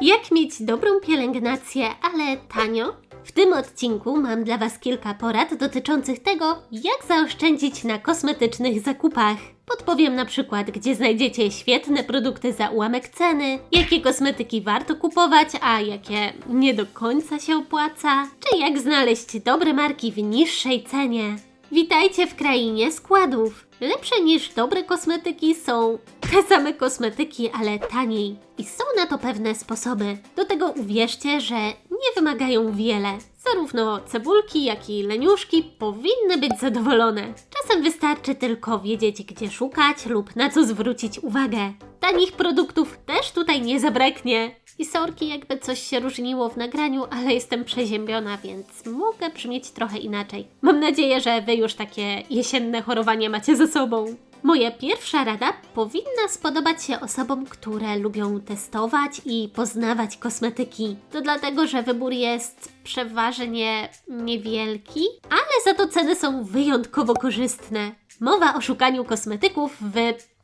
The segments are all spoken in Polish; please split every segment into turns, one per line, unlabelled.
Jak mieć dobrą pielęgnację, ale tanio? W tym odcinku mam dla Was kilka porad dotyczących tego, jak zaoszczędzić na kosmetycznych zakupach. Podpowiem na przykład, gdzie znajdziecie świetne produkty za ułamek ceny, jakie kosmetyki warto kupować, a jakie nie do końca się opłaca, czy jak znaleźć dobre marki w niższej cenie. Witajcie w krainie składów. Lepsze niż dobre kosmetyki są te same kosmetyki, ale taniej. I są na to pewne sposoby. Do tego uwierzcie, że nie wymagają wiele. Zarówno cebulki, jak i leniuszki powinny być zadowolone. Czasem wystarczy tylko wiedzieć, gdzie szukać lub na co zwrócić uwagę. Tanich produktów też tutaj nie zabraknie. I sorki, jakby coś się różniło w nagraniu, ale jestem przeziębiona, więc mogę brzmieć trochę inaczej. Mam nadzieję, że Wy już takie jesienne chorowanie macie ze sobą. Moja pierwsza rada powinna spodobać się osobom, które lubią testować i poznawać kosmetyki. To dlatego, że wybór jest przeważnie niewielki, ale za to ceny są wyjątkowo korzystne. Mowa o szukaniu kosmetyków w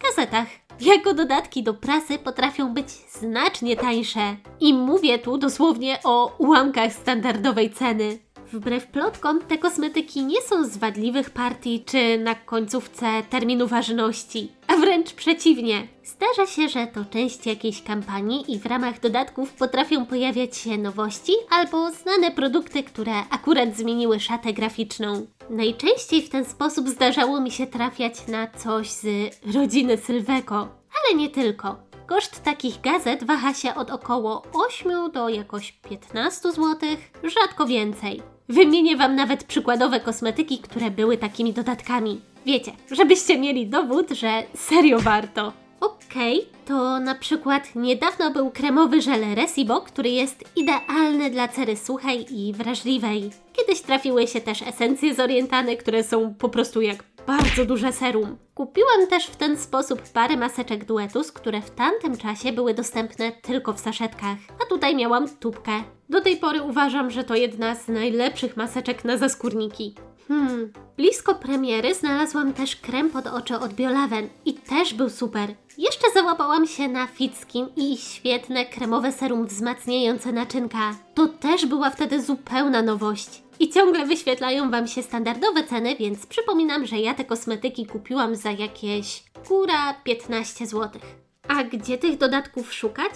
gazetach. Jako dodatki do prasy potrafią być znacznie tańsze. I mówię tu dosłownie o ułamkach standardowej ceny. Wbrew plotkom, te kosmetyki nie są z wadliwych partii czy na końcówce terminu ważności, a wręcz przeciwnie. Zdarza się, że to część jakiejś kampanii i w ramach dodatków potrafią pojawiać się nowości albo znane produkty, które akurat zmieniły szatę graficzną. Najczęściej w ten sposób zdarzało mi się trafiać na coś z rodziny Sylweko, ale nie tylko. Koszt takich gazet waha się od około 8 do jakoś 15 zł, rzadko więcej. Wymienię Wam nawet przykładowe kosmetyki, które były takimi dodatkami. Wiecie, żebyście mieli dowód, że serio warto. Okej, to na przykład niedawno był kremowy żel Resibo, który jest idealny dla cery suchej i wrażliwej. Kiedyś trafiły się też esencje zorientane, które są po prostu jak bardzo duże serum. Kupiłam też w ten sposób parę maseczek Duetus, które w tamtym czasie były dostępne tylko w saszetkach. A tutaj miałam tubkę. Do tej pory uważam, że to jedna z najlepszych maseczek na zaskórniki. Hmm. Blisko premiery znalazłam też krem pod oczy od Biolaven i też był super. Jeszcze załapałam się na Fit Skin i świetne kremowe serum wzmacniające naczynka. To też była wtedy zupełna nowość. I ciągle wyświetlają Wam się standardowe ceny, więc przypominam, że ja te kosmetyki kupiłam za jakieś góra 15 zł. A gdzie tych dodatków szukać?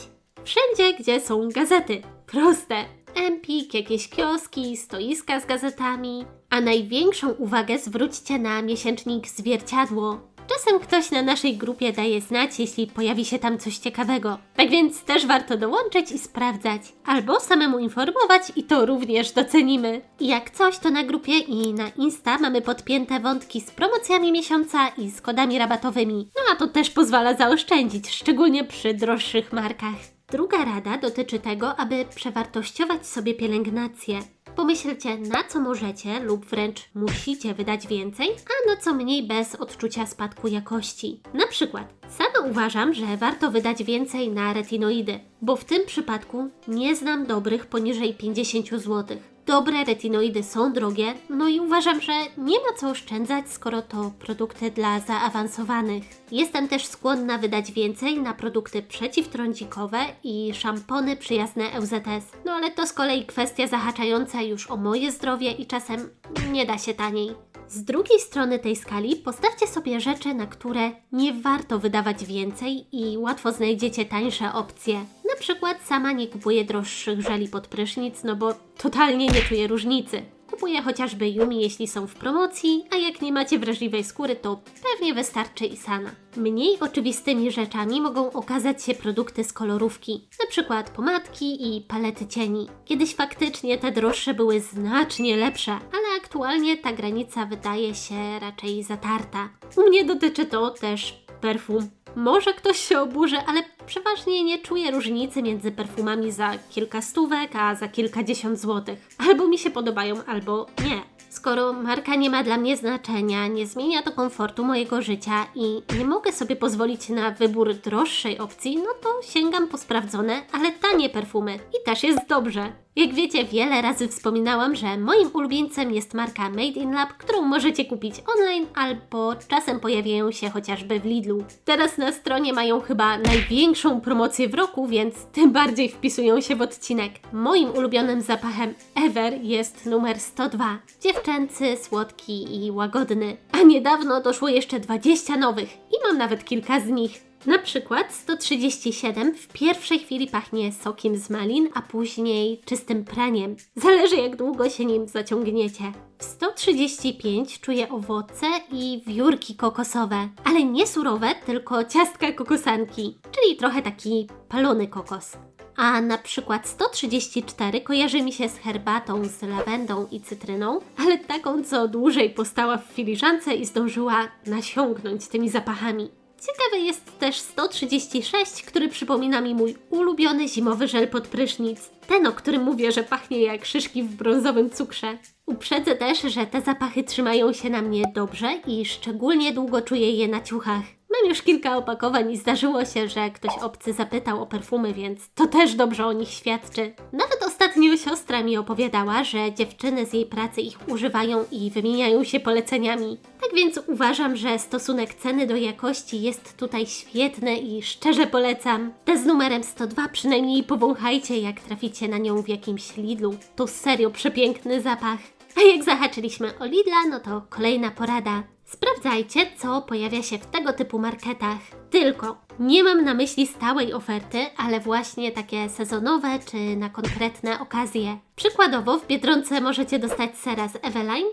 Wszędzie, gdzie są gazety. Proste. Empik, jakieś kioski, stoiska z gazetami. A największą uwagę zwróćcie na miesięcznik Zwierciadło. Czasem ktoś na naszej grupie daje znać, jeśli pojawi się tam coś ciekawego. Tak więc też warto dołączyć i sprawdzać. Albo samemu informować i to również docenimy. Jak coś, to na grupie i na Insta mamy podpięte wątki z promocjami miesiąca i z kodami rabatowymi. No a to też pozwala zaoszczędzić, szczególnie przy droższych markach. Druga rada dotyczy tego, aby przewartościować sobie pielęgnację. Pomyślcie, na co możecie lub wręcz musicie wydać więcej, a na co mniej bez odczucia spadku jakości. Na przykład, sama uważam, że warto wydać więcej na retinoidy, bo w tym przypadku nie znam dobrych poniżej 50 zł. Dobre retinoidy są drogie, no i uważam, że nie ma co oszczędzać, skoro to produkty dla zaawansowanych. Jestem też skłonna wydać więcej na produkty przeciwtrądzikowe i szampony przyjazne LZS. No ale to z kolei kwestia zahaczająca już o moje zdrowie i czasem nie da się taniej. Z drugiej strony tej skali postawcie sobie rzeczy, na które nie warto wydawać więcej i łatwo znajdziecie tańsze opcje. Na przykład sama nie kupuję droższych żeli pod prysznic, no bo totalnie nie czuję różnicy. Kupuję chociażby Yumi, jeśli są w promocji, a jak nie macie wrażliwej skóry, to pewnie wystarczy Isana. Mniej oczywistymi rzeczami mogą okazać się produkty z kolorówki, przykład pomadki i palety cieni. Kiedyś faktycznie te droższe były znacznie lepsze, ale aktualnie ta granica wydaje się raczej zatarta. U mnie dotyczy to też perfum. Może ktoś się oburzy, ale przeważnie nie czuję różnicy między perfumami za kilka stówek, a za kilkadziesiąt złotych. Albo mi się podobają, albo nie. Skoro marka nie ma dla mnie znaczenia, nie zmienia to komfortu mojego życia i nie mogę sobie pozwolić na wybór droższej opcji, no to sięgam po sprawdzone, ale tanie perfumy. I też jest dobrze. Jak wiecie, wiele razy wspominałam, że moim ulubieńcem jest marka Made in Lab, którą możecie kupić online albo czasem pojawiają się chociażby w Lidlu. Teraz na stronie mają chyba największą promocję w roku, więc tym bardziej wpisują się w odcinek. Moim ulubionym zapachem ever jest numer 102. Dziewczęcy, słodki i łagodny. A niedawno doszło jeszcze 20 nowych i mam nawet kilka z nich. Na przykład 137 w pierwszej chwili pachnie sokiem z malin, a później czystym praniem. Zależy jak długo się nim zaciągniecie. W 135 czuję owoce i wiórki kokosowe, ale nie surowe, tylko ciastka kokosanki, czyli trochę taki palony kokos. A na przykład 134 kojarzy mi się z herbatą, z lawendą i cytryną, ale taką, co dłużej postała w filiżance i zdążyła nasiągnąć tymi zapachami. Ciekawy jest też 136, który przypomina mi mój ulubiony zimowy żel pod prysznic. Ten, o którym mówię, że pachnie jak szyszki w brązowym cukrze. Uprzedzę też, że te zapachy trzymają się na mnie dobrze i szczególnie długo czuję je na ciuchach. Mam już kilka opakowań i zdarzyło się, że ktoś obcy zapytał o perfumy, więc to też dobrze o nich świadczy. Nawet ostatnio siostra mi opowiadała, że dziewczyny z jej pracy ich używają i wymieniają się poleceniami. Więc uważam, że stosunek ceny do jakości jest tutaj świetny i szczerze polecam. Te z numerem 102 przynajmniej powąchajcie, jak traficie na nią w jakimś Lidlu. To serio przepiękny zapach. A jak zahaczyliśmy o Lidla, no to kolejna porada. Sprawdzajcie, co pojawia się w tego typu marketach. Tylko nie mam na myśli stałej oferty, ale właśnie takie sezonowe czy na konkretne okazje. Przykładowo w Biedronce możecie dostać sera z Eveline,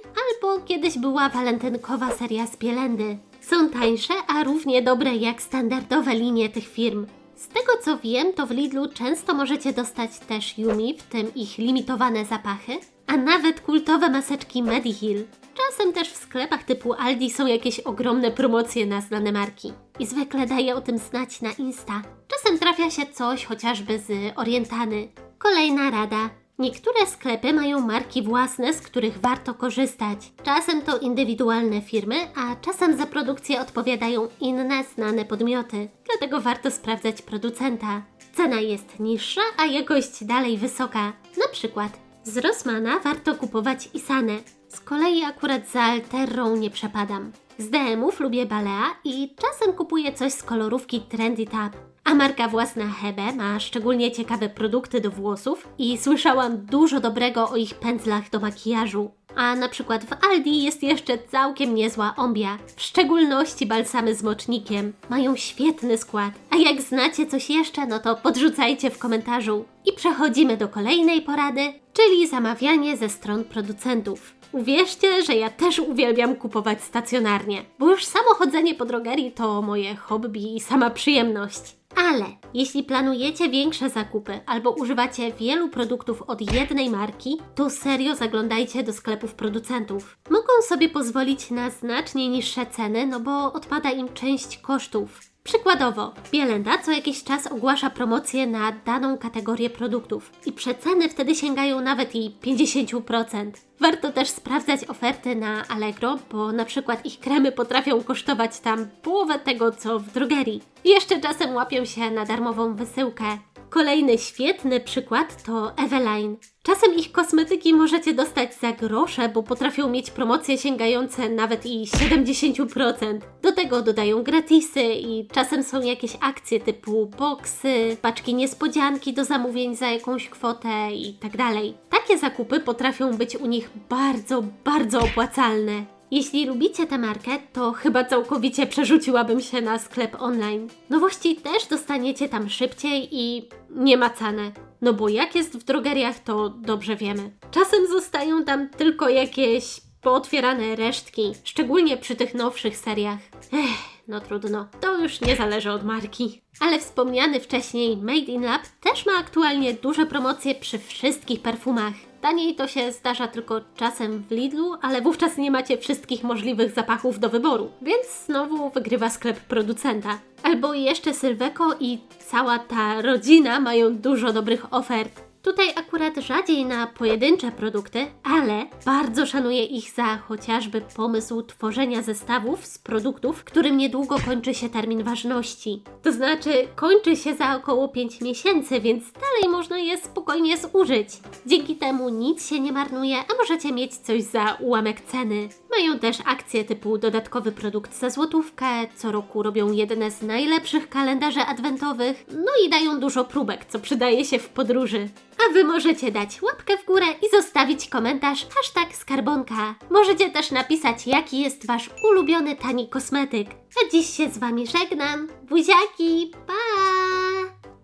albo kiedyś była walentynkowa seria z Bielendy. Są tańsze, a równie dobre jak standardowe linie tych firm. Z tego co wiem, to w Lidlu często możecie dostać też Yumi, w tym ich limitowane zapachy, a nawet kultowe maseczki Mediheal. Czasem też w sklepach typu Aldi są jakieś ogromne promocje na znane marki. I zwykle daję o tym znać na Insta. Czasem trafia się coś chociażby z Orientany. Kolejna rada. Niektóre sklepy mają marki własne, z których warto korzystać. Czasem to indywidualne firmy, a czasem za produkcję odpowiadają inne znane podmioty. Dlatego warto sprawdzać producenta. Cena jest niższa, a jakość dalej wysoka. Na przykład z Rossmana warto kupować Isanę. Z kolei akurat za Alterą nie przepadam. Z DM-ów lubię Balea i czasem kupuję coś z kolorówki Trendy Tab. Marka własna Hebe ma szczególnie ciekawe produkty do włosów i słyszałam dużo dobrego o ich pędzlach do makijażu. A na przykład w Aldi jest jeszcze całkiem niezła ombia, w szczególności balsamy z mocznikiem. Mają świetny skład. A jak znacie coś jeszcze, no to podrzucajcie w komentarzu. I przechodzimy do kolejnej porady, czyli zamawianie ze stron producentów. Uwierzcie, że ja też uwielbiam kupować stacjonarnie, bo już samo chodzenie po drogerii to moje hobby i sama przyjemność. Ale jeśli planujecie większe zakupy albo używacie wielu produktów od jednej marki, to serio zaglądajcie do sklepów producentów. Mogą sobie pozwolić na znacznie niższe ceny, no bo odpada im część kosztów. Przykładowo, Bielenda co jakiś czas ogłasza promocje na daną kategorię produktów i przeceny wtedy sięgają nawet i 50%. Warto też sprawdzać oferty na Allegro, bo na przykład ich kremy potrafią kosztować tam połowę tego co w drogerii. Jeszcze czasem łapią się na darmową wysyłkę. Kolejny świetny przykład to Eveline. Czasem ich kosmetyki możecie dostać za grosze, bo potrafią mieć promocje sięgające nawet i 70%. Do tego dodają gratisy i czasem są jakieś akcje typu boxy, paczki niespodzianki do zamówień za jakąś kwotę i tak dalej. Takie zakupy potrafią być u nich bardzo, bardzo opłacalne. Jeśli lubicie tę markę, to chyba całkowicie przerzuciłabym się na sklep online. Nowości też dostaniecie tam szybciej i nie macane. No bo jak jest w drogeriach, to dobrze wiemy. Czasem zostają tam tylko jakieś pootwierane resztki, szczególnie przy tych nowszych seriach. Ech, no trudno, to już nie zależy od marki. Ale wspomniany wcześniej Made in Lab też ma aktualnie duże promocje przy wszystkich perfumach. Taniej to się zdarza tylko czasem w Lidlu, ale wówczas nie macie wszystkich możliwych zapachów do wyboru, więc znowu wygrywa sklep producenta. Albo jeszcze Sylweko i cała ta rodzina mają dużo dobrych ofert. Tutaj akurat rzadziej na pojedyncze produkty, ale bardzo szanuję ich za chociażby pomysł tworzenia zestawów z produktów, którym niedługo kończy się termin ważności. To znaczy, kończy się za około 5 miesięcy, więc dalej można je spokojnie zużyć. Dzięki temu nic się nie marnuje, a możecie mieć coś za ułamek ceny. Mają też akcje typu dodatkowy produkt za złotówkę, co roku robią jedne z najlepszych kalendarzy adwentowych, no i dają dużo próbek, co przydaje się w podróży. A Wy możecie dać łapkę w górę i zostawić komentarz hashtag skarbonka. Możecie też napisać, jaki jest Wasz ulubiony tani kosmetyk. A dziś się z Wami żegnam. Buziaki, pa!